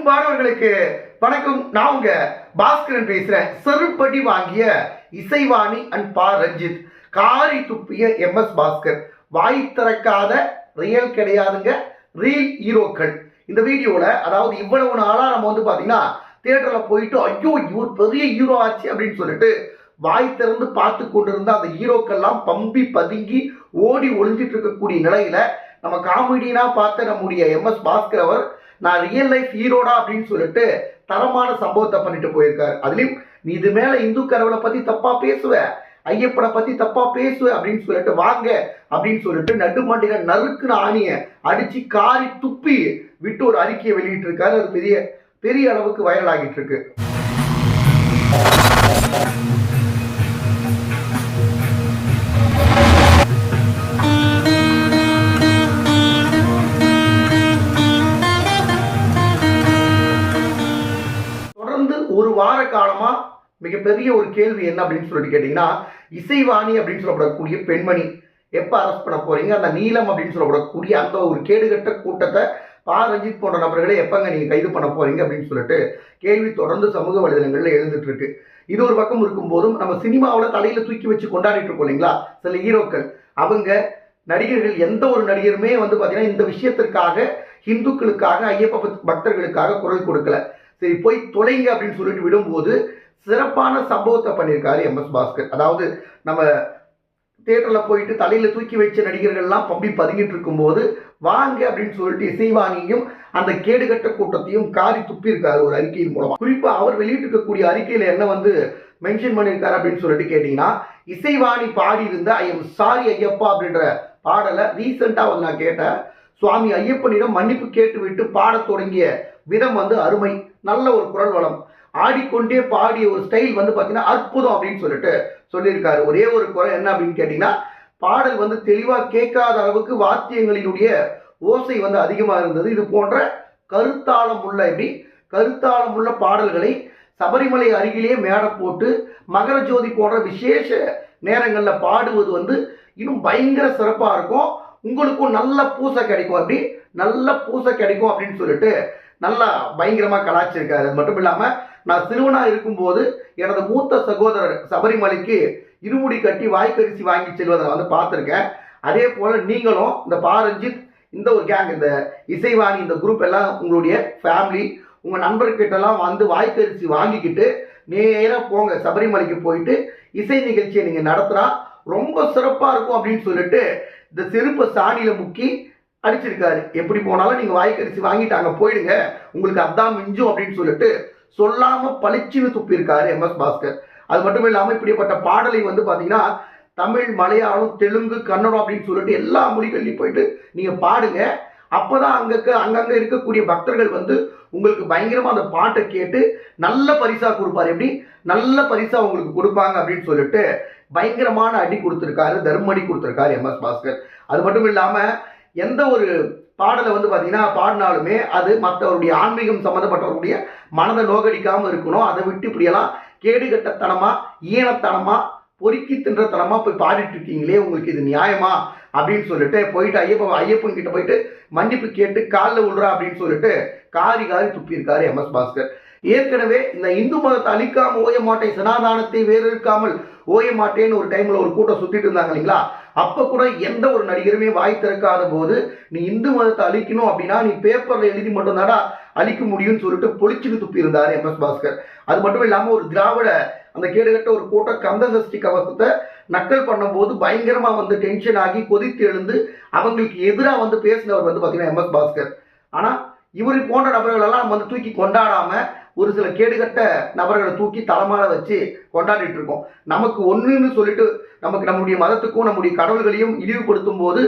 அன்பானவர்களுக்கு வணக்கம். நான் உங்க பாஸ்கரன் பேசுறேன். செருப்படி வாங்கிய இசைவாணி அண்ட் பா ரஞ்சித். காரி துப்பிய எம் எஸ் பாஸ்கர். வாய் திறக்காத ரியல் கிடையாதுங்க. ரீல் ஹீரோக்கள் இந்த வீடியோல அதாவது இவ்வளவு நாளா நம்ம வந்து பாத்தீங்கன்னா தியேட்டர்ல போயிட்டு ஐயோ இவர் பெரிய ஹீரோ ஆச்சு அப்படின்னு சொல்லிட்டு வாய் திறந்து பார்த்து கொண்டிருந்த அந்த ஹீரோக்கள்லாம் பம்பி பதுங்கி ஓடி ஒளிஞ்சிட்டு இருக்கக்கூடிய நிலையில நம்ம காமெடினா பார்த்த நம்முடைய எம் எஸ் பாஸ்கர் அவர் நான் ரியல் லைஃப் ஹீரோடா அப்படின்னு சொல்லிட்டு தரமான சம்பவத்தை பண்ணிட்டு போயிருக்காரு. அதுலயும் நீ இது மேல இந்து கடவுளை பத்தி தப்பா பேசுவ? ஐயப்பனை பத்தி தப்பா பேசுவ? அப்படின்னு சொல்லிட்டு வாங்க அப்படின்னு சொல்லிட்டு நடுமண்டில நறுக்குன ஆணிய அடிச்சு காரி துப்பி விட்டு ஒரு அறிக்கையை வெளியிட்டு இருக்காரு அது பெரிய பெரிய அளவுக்கு வைரல் ஆகிட்டு இருக்கு. ஒரு வார காலமா மிகப்பெரிய ஒரு கேள்வி என்ன அப்படின்னு சொல்லிட்டு கேட்டீங்கன்னா இசைவாணி அப்படின்னு சொல்லப்படக்கூடிய பெண்மணி எப்ப அரெஸ்ட் பண்ண போறீங்க? அந்த நீலம் அப்படின்னு சொல்லப்படக்கூடிய அந்த ஒரு கேடுகட்ட கூட்டத்தை பா. ரஞ்சித் போன்ற நபர்களை எப்பங்க நீங்க கைது பண்ண போறீங்க அப்படின்னு சொல்லிட்டு கேள்வி தொடர்ந்து சமூக வலைதளங்கள்ல எழுந்துட்டு இருக்கு. இது ஒரு பக்கம் இருக்கும்போதும் நம்ம சினிமாவில் தலையில தூக்கி வச்சு கொண்டாடிட்டு இருக்கோம் இல்லைங்களா? சில ஹீரோக்கள். அவங்க நடிகர்கள் எந்த ஒரு நடிகருமே வந்து பார்த்தீங்கன்னா இந்த விஷயத்திற்காக இந்துக்களுக்காக ஐயப்ப பக்தர்களுக்காக குரல் கொடுக்கல. சரி போய் தொலைங்க அப்படின்னு சொல்லிட்டு விடும்போது சிறப்பான சம்பவத்தை பண்ணியிருக்காரு எம். எஸ். பாஸ்கர். அதாவது நம்ம தேட்டரில் போயிட்டு தலையில் தூக்கி வச்ச நடிகர்கள்லாம் பம்பி பதுங்கிட்டு இருக்கும்போது வாங்க அப்படின்னு சொல்லிட்டு இசைவாணியும் அந்த கேடுகட்ட கூட்டத்தையும் காரி துப்பியிருக்காரு ஒரு அறிக்கையின் மூலமாக குறிப்பாக அவர் வெளியிட்டிருக்கக்கூடிய அறிக்கையில் என்ன வந்து மென்ஷன் பண்ணியிருக்காரு அப்படின்னு சொல்லிட்டு கேட்டிங்கன்னா இசைவாணி பாடி இருந்த ஐ எம் சாரி ஐயப்பா அப்படின்ற பாடலை ரீசெண்டாக வந்து நான் கேட்டேன். சுவாமி ஐயப்பனிடம் மன்னிப்பு கேட்டுவிட்டு பாடத் தொடங்கிய விதம் வந்து அருமை. நல்ல ஒரு குரல் வளம். ஆடிக்கொண்டே பாடிய ஒரு ஸ்டைல் வந்து பார்த்தீங்கன்னா அற்புதம் அப்படின்னு சொல்லிட்டு சொல்லியிருக்காரு. ஒரே ஒரு குறை என்ன அப்படின்னு கேட்டிங்கன்னா பாடல் வந்து தெளிவாக கேட்காத அளவுக்கு வாத்தியங்களினுடைய ஓசை வந்து அதிகமாக இருந்தது. இது போன்ற கருத்தாளம் உள்ள எப்படி கருத்தாளம் உள்ள பாடல்களை சபரிமலை அருகிலே மேடை போட்டு மகர ஜோதி போன்ற விசேஷ நேரங்களில் பாடுவது வந்து இன்னும் பயங்கர சிறப்பாக இருக்கும். உங்களுக்கும் நல்ல பூசை கிடைக்கும் அப்படி நல்ல பூசை கிடைக்கும் அப்படின்னு சொல்லிட்டு நல்லா பயங்கரமாக கலாச்சிருக்காரு அது மட்டும் இல்லாமல் நான் சிறுவனாக இருக்கும்போது எனது மூத்த சகோதரர் சபரிமலைக்கு இருமுடி கட்டி வாய்க்கரிசி வாங்கி செல்வதை வந்து பார்த்துருக்கேன். அதே போல் நீங்களும் இந்த பாரஞ்சித் இந்த ஒரு கேங் இந்த இசைவாணி இந்த குரூப் எல்லாம் உங்களுடைய ஃபேமிலி உங்கள் நண்பர்கிட்டலாம் வந்து வாய்க்கரிசி வாங்கிக்கிட்டு நேராக போங்க. சபரிமலைக்கு போயிட்டு இசை நிகழ்ச்சியை நீங்கள் நடத்துனா ரொம்ப சிறப்பாக இருக்கும் அப்படின்னு சொல்லிட்டு இந்த செருப்பை சாணியில் முக்கி அடிச்சிருக்காரு. எப்படி போனாலும் நீங்கள் வாய்க்கரிசி வாங்கிட்டாங்க போயிடுங்க. உங்களுக்கு அதான் மிஞ்சும் அப்படின்னு சொல்லிட்டு சொல்லாமல் பளிச்சுன்னு துப்பியிருக்காரு எம். எஸ். பாஸ்கர். அது மட்டும் இல்லாமல் இப்படிப்பட்ட பாடலை வந்து பார்த்தீங்கன்னா தமிழ் மலையாளம் தெலுங்கு கன்னடம் அப்படின்னு சொல்லிட்டு எல்லா மொழிகள்லையும் போயிட்டு நீங்கள் பாடுங்க. அப்போதான் அங்க அங்கங்கே இருக்கக்கூடிய பக்தர்கள் வந்து உங்களுக்கு பயங்கரமாக அந்த பாட்டை கேட்டு நல்ல பரிசாக கொடுப்பாரு. எப்படி? நல்ல பரிசாக உங்களுக்கு கொடுப்பாங்க அப்படின்னு சொல்லிட்டு பயங்கரமான அடி கொடுத்துருக்காரு தர்மடி கொடுத்துருக்காரு எம். எஸ். பாஸ்கர். அது மட்டும் இல்லாமல் எந்த ஒரு பாடலை வந்து பார்த்தீங்கன்னா பாடினாலுமே அது மற்றவருடைய ஆன்மீகம் சம்மந்தப்பட்டவருடைய மனதை நோகடிக்காமல் இருக்கணும். அதை விட்டு இப்படியெல்லாம் கேடுகட்டத்தனமாக ஈனத்தனமாக பொறுக்கி தின்ற தனமாக போய் பாடிட்டு இருக்கீங்களே உங்களுக்கு இது நியாயமா? அப்படின்னு சொல்லிட்டு போயிட்டு ஐயப்ப ஐயப்பன் கிட்ட போயிட்டு மன்னிப்பு கேட்டு காலில் விழுறா அப்படின்னு சொல்லிட்டு காரி காரி துப்பியிருக்காரு எம். எஸ். பாஸ்கர். ஏற்கனவே இந்த இந்து மதத்தை அழிக்காம ஓய மாட்டேன் சனாதானத்தை வேறு இருக்காமல் ஓய மாட்டேன்னு ஒரு டைம்ல ஒரு கூட்டம் சுத்திட்டு இருந்தாங்க இல்லைங்களா? அப்ப கூட எந்த ஒரு நடிகருமே வாய் திறக்காத போது நீ இந்து மதத்தை அழிக்கணும் அப்படின்னா நீ பேப்பர்ல எழுதி மட்டும் தாடா அழிக்க முடியும்னு சொல்லிட்டு பொழிச்சுக்கு துப்பி இருந்தாரு எம். எஸ். பாஸ்கர். அது மட்டும் இல்லாம ஒரு திராவிட அந்த கேடுகட்ட ஒரு கூட்டம் கந்த சஷ்டி கவசத்தை நக்கல் பண்ணும்போது பயங்கரமாக வந்து டென்ஷன் ஆகி கொதித்து எழுந்து அவங்களுக்கு எதிராக வந்து பேசினவர் வந்து பார்த்தீங்கன்னா எம் எஸ் பாஸ்கர். ஆனால் இவர் போன்ற நபர்களெல்லாம் நம்ம வந்து தூக்கி கொண்டாடாமல் ஒரு சில கேடுகட்ட நபர்களை தூக்கி தலைமால வச்சு கொண்டாடிட்டு இருக்கோம். நமக்கு ஒன்றுன்னு சொல்லிட்டு நமக்கு நம்முடைய மதத்துக்கும் நம்முடைய கடவுள்களையும் இழிவுபடுத்தும் போது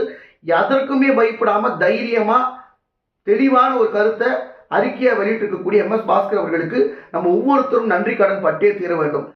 எதற்குமே பயப்படாமல் தைரியமாக தெளிவான ஒரு கருத்தை அறிக்கையை வெளியிட்டிருக்கக்கூடிய எம் எஸ் பாஸ்கர் அவர்களுக்கு நம்ம ஒவ்வொருத்தரும் நன்றி கடன் பட்டே தீர வேண்டும்.